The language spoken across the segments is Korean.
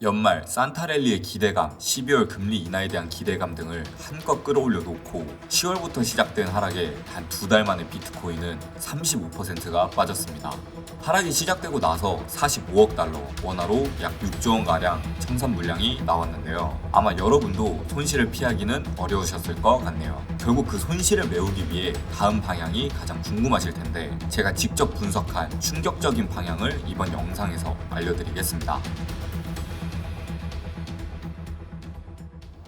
연말 산타랠리의 기대감, 12월 금리 인하에 대한 기대감 등을 한껏 끌어올려 놓고 10월부터 시작된 하락에 단 두 달 만에 비트코인은 35%가 빠졌습니다. 하락이 시작되고 나서 45억 달러, 원화로 약 6조 원가량 청산 물량이 나왔는데요. 아마 여러분도 손실을 피하기는 어려우셨을 것 같네요. 결국 그 손실을 메우기 위해 다음 방향이 가장 궁금하실 텐데 제가 직접 분석한 충격적인 방향을 이번 영상에서 알려드리겠습니다.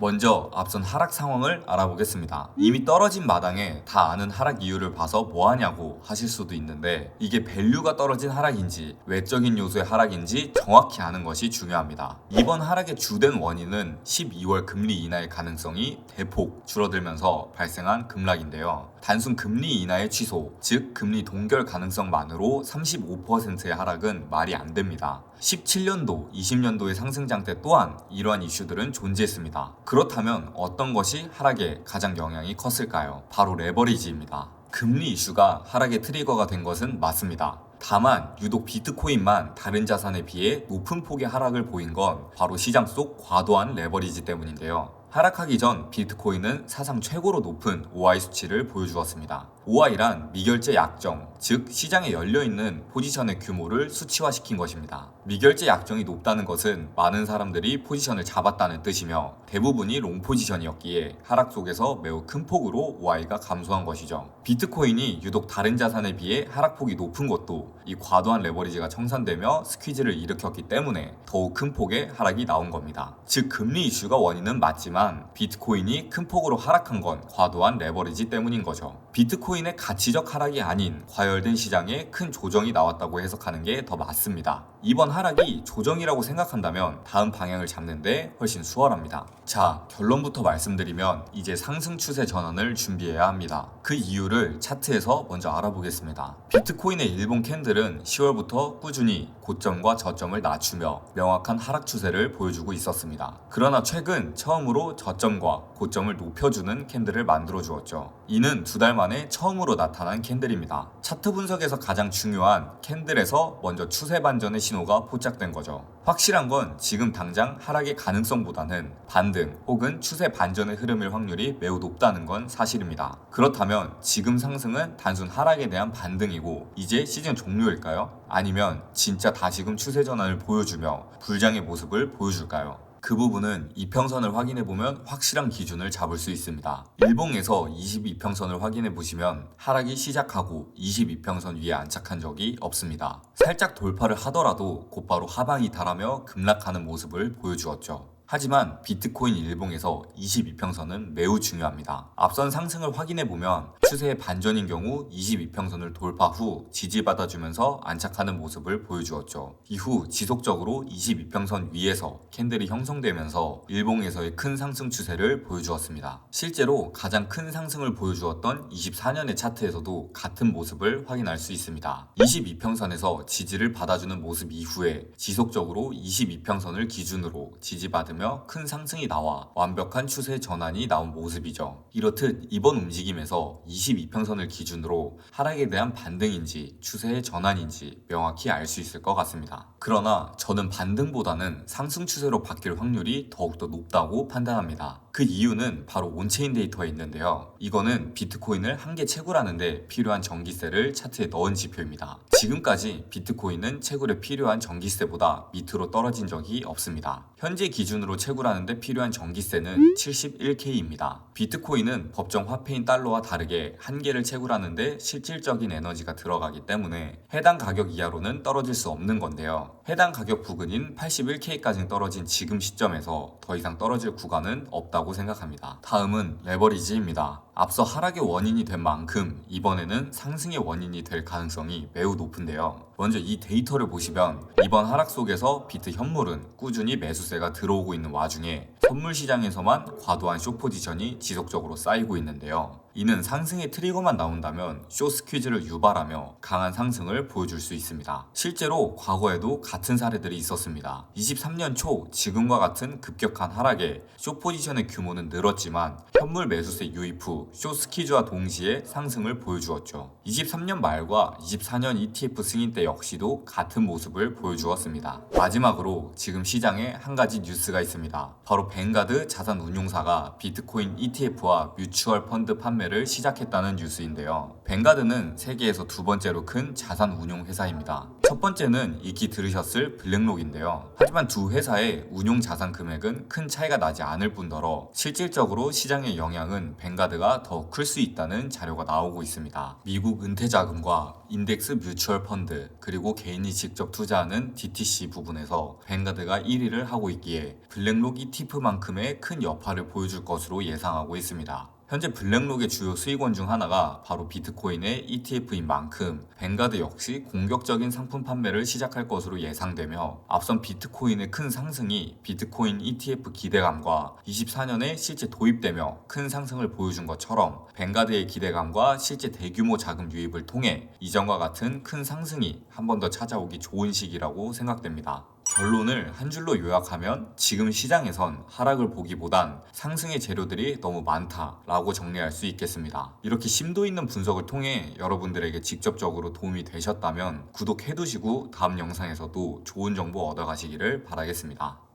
먼저 앞선 하락 상황을 알아보겠습니다. 이미 떨어진 마당에 다 아는 하락 이유를 봐서 뭐하냐고 하실 수도 있는데 이게 밸류가 떨어진 하락인지 외적인 요소의 하락인지 정확히 아는 것이 중요합니다. 이번 하락의 주된 원인은 12월 금리 인하의 가능성이 대폭 줄어들면서 발생한 급락인데요. 단순 금리 인하의 취소, 즉 금리 동결 가능성만으로 35%의 하락은 말이 안 됩니다. 17년도, 20년도의 상승 장대 또한 이러한 이슈들은 존재했습니다. 그렇다면 어떤 것이 하락에 가장 영향이 컸을까요? 바로 레버리지입니다. 금리 이슈가 하락의 트리거가 된 것은 맞습니다. 다만 유독 비트코인만 다른 자산에 비해 높은 폭의 하락을 보인 건 바로 시장 속 과도한 레버리지 때문인데요. 하락하기 전 비트코인은 사상 최고로 높은 OI 수치를 보여주었습니다. OI란 미결제 약정, 즉 시장에 열려있는 포지션의 규모를 수치화시킨 것입니다. 미결제 약정이 높다는 것은 많은 사람들이 포지션을 잡았다는 뜻이며 대부분이 롱 포지션이었기에 하락 속에서 매우 큰 폭으로 OI가 감소한 것이죠. 비트코인이 유독 다른 자산에 비해 하락폭이 높은 것도 이 과도한 레버리지가 청산되며 스퀴즈를 일으켰기 때문에 더욱 큰 폭의 하락이 나온 겁니다. 즉 금리 이슈가 원인은 맞지만 비트코인이 큰 폭으로 하락한 건 과도한 레버리지 때문인 거죠. 비트코인의 가치적 하락이 아닌 과열된 시장에 큰 조정이 나왔다고 해석하는 게 더 맞습니다. 이번 하락이 조정이라고 생각한다면 다음 방향을 잡는데 훨씬 수월합니다. 자, 결론부터 말씀드리면 이제 상승 추세 전환을 준비해야 합니다. 그 이유를 차트에서 먼저 알아보겠습니다. 비트코인의 일본 캔들은 10월부터 꾸준히 고점과 저점을 낮추며 명확한 하락 추세를 보여주고 있었습니다. 그러나 최근 처음으로 저점과 고점을 높여주는 캔들을 만들어 주었죠. 이는 두 달 만에 처음으로 나타난 캔들입니다. 차트 분석에서 가장 중요한 캔들에서 먼저 추세 반전의 신호가 포착된 거죠. 확실한 건 지금 당장 하락의 가능성보다는 반등 혹은 추세 반전의 흐름일 확률이 매우 높다는 건 사실입니다. 그렇다면 지금 상승은 단순 하락에 대한 반등이고 이제 시즌 종료일까요? 아니면 진짜 다시금 추세 전환을 보여주며 불장의 모습을 보여줄까요? 그 부분은 이평선을 확인해 보면 확실한 기준을 잡을 수 있습니다. 일봉에서 22평선을 확인해 보시면 하락이 시작하고 22평선 위에 안착한 적이 없습니다. 살짝 돌파를 하더라도 곧바로 하방이 달하며 급락하는 모습을 보여주었죠. 하지만 비트코인 일봉에서 22평선은 매우 중요합니다. 앞선 상승을 확인해 보면 추세의 반전인 경우 22평선을 돌파 후 지지받아주면서 안착하는 모습을 보여주었죠. 이후 지속적으로 22평선 위에서 캔들이 형성되면서 일봉에서의 큰 상승 추세를 보여주었습니다. 실제로 가장 큰 상승을 보여주었던 24년의 차트에서도 같은 모습을 확인할 수 있습니다. 22평선에서 지지를 받아주는 모습 이후에 지속적으로 22평선을 기준으로 지지받으 며 큰 상승이 나와 완벽한 추세 전환이 나온 모습이죠. 이렇듯 이번 움직임에서 22평선을 기준으로 하락에 대한 반등인지 추세의 전환인지 명확히 알 수 있을 것 같습니다. 그러나 저는 반등보다는 상승 추세로 바뀔 확률이 더욱더 높다고 판단합니다. 그 이유는 바로 온체인 데이터에 있는데요. 이거는 비트코인을 한 개 채굴하는데 필요한 전기세를 차트에 넣은 지표입니다. 지금까지 비트코인은 채굴에 필요한 전기세보다 밑으로 떨어진 적이 없습니다. 현재 기준으로 채굴하는데 필요한 전기세는 71K입니다. 비트코인은 법정 화폐인 달러와 다르게 한 개를 채굴하는데 실질적인 에너지가 들어가기 때문에 해당 가격 이하로는 떨어질 수 없는 건데요. 해당 가격 부근인 81K까지 떨어진 지금 시점에서 더 이상 떨어질 구간은 없다 고 생각합니다. 다음은 레버리지입니다. 앞서 하락의 원인이 된 만큼 이번에는 상승의 원인이 될 가능성이 매우 높은데요. 먼저 이 데이터를 보시면 이번 하락 속에서 비트 현물은 꾸준히 매수세가 들어오고 있는 와중에 선물 시장에서만 과도한 쇼 포지션이 지속적으로 쌓이고 있는데요. 이는 상승의 트리거만 나온다면 쇼스 퀴즈를 유발하며 강한 상승을 보여줄 수 있습니다. 실제로 과거에도 같은 사례들이 있었습니다. 23년 초 지금과 같은 급격한 하락에 쇼 포지션의 규모는 늘었지만 현물 매수세 유입 후 쇼스 퀴즈와 동시에 상승을 보여주었죠. 23년 말과 24년 ETF 승인 때 역시도 같은 모습을 보여주었습니다. 마지막으로 지금 시장에 한 가지 뉴스가 있습니다. 바로 뱅가드 자산운용사가 비트코인 ETF와 뮤추얼 펀드 판매를 시작했다는 뉴스인데요. 뱅가드는 세계에서 두 번째로 큰 자산 운용 회사입니다. 첫 번째는 익히 들으셨을 블랙록인데요. 하지만 두 회사의 운용 자산 금액은 큰 차이가 나지 않을 뿐더러 실질적으로 시장의 영향은 뱅가드가 더 클 수 있다는 자료가 나오고 있습니다. 미국 은퇴 자금과 인덱스 뮤추얼 펀드 그리고 개인이 직접 투자하는 DTC 부분에서 뱅가드가 1위를 하고 있기에 블랙록 ETF만큼의 큰 여파를 보여줄 것으로 예상하고 있습니다. 현재 블랙록의 주요 수익원 중 하나가 바로 비트코인의 ETF인 만큼 뱅가드 역시 공격적인 상품 판매를 시작할 것으로 예상되며 앞선 비트코인의 큰 상승이 비트코인 ETF 기대감과 24년에 실제 도입되며 큰 상승을 보여준 것처럼 뱅가드의 기대감과 실제 대규모 자금 유입을 통해 이전과 같은 큰 상승이 한 번 더 찾아오기 좋은 시기라고 생각됩니다. 결론을 한 줄로 요약하면 지금 시장에선 하락을 보기보단 상승의 재료들이 너무 많다라고 정리할 수 있겠습니다. 이렇게 심도 있는 분석을 통해 여러분들에게 직접적으로 도움이 되셨다면 구독해두시고 다음 영상에서도 좋은 정보 얻어가시기를 바라겠습니다.